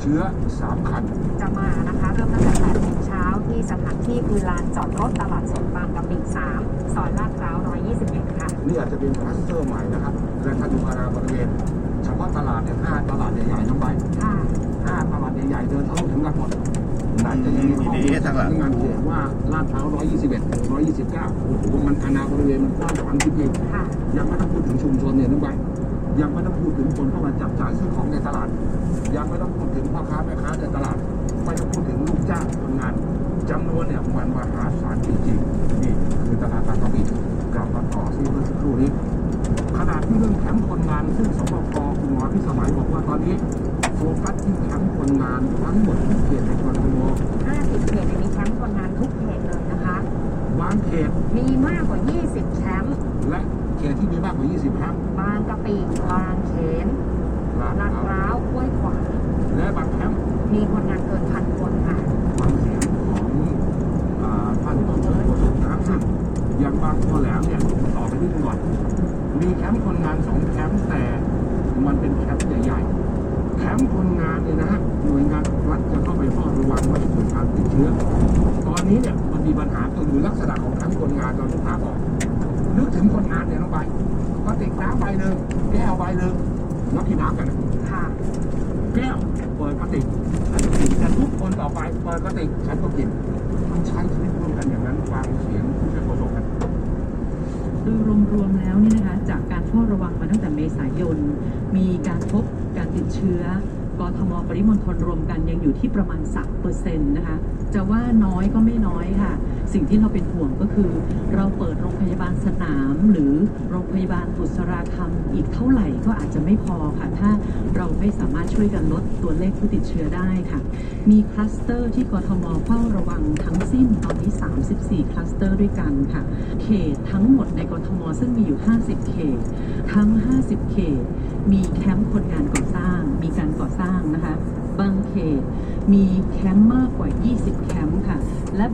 เชื้อ 3 คัน จะมานะคะ เริ่มตั้งแต่8โมงเช้าที่สถานที่คือลานจอดรถตลาดสดบางกะปิ3ซอยลาดพร้าว 121 ค่ะ นี่อาจจะเป็นคลัสเตอร์ใหม่นะครับและถ้าดูอาณาบริเวณเฉพาะตลาดเนี่ยห้าตลาดใหญ่ๆทั้งไปค่ะห้าตลาดใหญ่ๆเดินทะลุถึงกันหมดนั่นจะยังมีข้อมูลจากสำนักงานเขตว่าลาดพร้าว 121 129โอ้โหมันอาณาบริเวณมันกว้างขวางจริงๆค่ะยังไม่ต้องพูดถึงชุมชนเนี่ยนึกไป ยังไม่ต้องพูดถึงคนเข้ามาจับจ่ายซื้อของในตลาด ยังไม่ต้องพูดถึงพ่อค้าแม่ค้าในตลาด ไม่ต้องพูดถึงลูกจ้างทำงานจำนวนเนี่ยมันมหาศาลจริงๆนี่คือตลาดบางกะปิกลับมาต่อที่เมื่อสักครู่นี้ขนาดที่เรื่องแคมป์คนงาน ซึ่งสบคคุณหมอพิสมัยบอกว่าตอนนี้โฟกัสที่แคมป์คนงานทั้งหมดทุกเขตในกรทม มีมากกว่า 20 แคมป์และเขตที่มีมากกว่า 20แคมป์บางกะปิบางเขนลาดลาดพพร้าวร้าวห้วยขวางและบางแคมป์มีคนงานเกินพันคนค่ะฟังเสียงของอ่าท่านต้นเชิญโฆษกนะครับซึ่งอย่างบางตัวแหลมเนี่ยต่อไปนิดนึงก่อนมีแคมป์คนงานสองแคมป์แต่มันเป็นแคมป์ใหญ่ๆแคมป์คนงานเนี่ยนะฮะ ชื้อ ตอนนี้เนี่ยมันมีปัญหาก็คือลักษณะของแคมป์คนงานเราต้องพาบอกนึกถึงคนงานเนี่ยลงไปก็ติดน้ำใบหนึ่งแก้วใบหนึ่งแล้วกินน้ำกันนะค่ะแก้วเปิดกระติกฉันก็กินแต่ทุกคนต่อไปเปิดกระติกฉันก็กินมันใช้ชีวิตร่วมกันอย่างนั้นฟังเสียงผู้ช่วยโฆษกกันโดยรวมๆแล้วเนี่ยนะคะจากการเฝ้าระวังมาตั้งแต่เมษายน มีการพบการติดเชื้อ กทมปริมณฑลรวมกันยังอยู่ที่ประมาณ3เปอร์เซ็นต์นะคะ จะว่าน้อยก็ไม่น้อยค่ะ สิ่งที่เราเป็นห่วงก็คือ เราเปิดโรงพยาบาลสนามหรือโรงพยาบาลบุษราคำอีกเท่าไหร่ก็อาจจะไม่พอค่ะ ถ้าเราไม่สามารถช่วยกันลดตัวเลขผู้ติดเชื้อได้ค่ะ มีคลัสเตอร์ที่กทมเฝ้าระวังทั้งสิ้นตอนนี้ 34 คลัสเตอร์ด้วยกันค่ะ เขตทั้งหมดในกทมซึ่งมีอยู่ 50 เขต ทั้ง 50 เขต มีแคมป์มากกว่า 20 แคมป์ค่ะและ